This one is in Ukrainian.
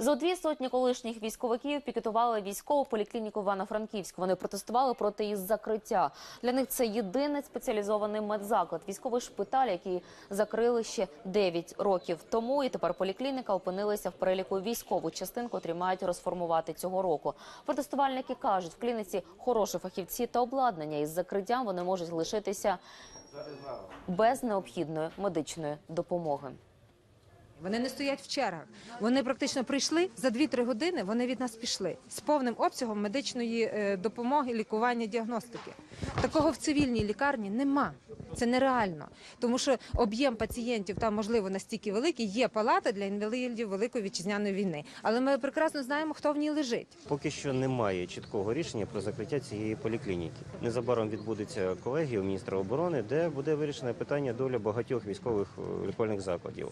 Зо дві сотні колишніх військовиків пікетували військову поліклініку Івано-Франківськ. Вони протестували проти її закриття. Для них це єдиний спеціалізований медзаклад, військовий шпиталь, який закрили ще 9 років тому. І тепер поліклініка опинилася в переліку військову частин, котрі мають розформувати цього року. Протестувальники кажуть, в клініці хороші фахівці та обладнання. Із закриттям вони можуть лишитися без необхідної медичної допомоги. Вони не стоять в чергах. Вони практично прийшли за 2-3 години. Вони від нас пішли з повним обсягом медичної е, допомоги, лікування, діагностики. Такого в цивільній лікарні нема. Це нереально, тому що об'єм пацієнтів там можливо настільки великий. Є палата для інвалідів Великої вітчизняної війни, але ми прекрасно знаємо, хто в ній лежить. Поки що немає чіткого рішення про закриття цієї поліклініки. Незабаром відбудеться колегія міністра оборони, де буде вирішено питання доля багатьох військових е, лікувальних закладів.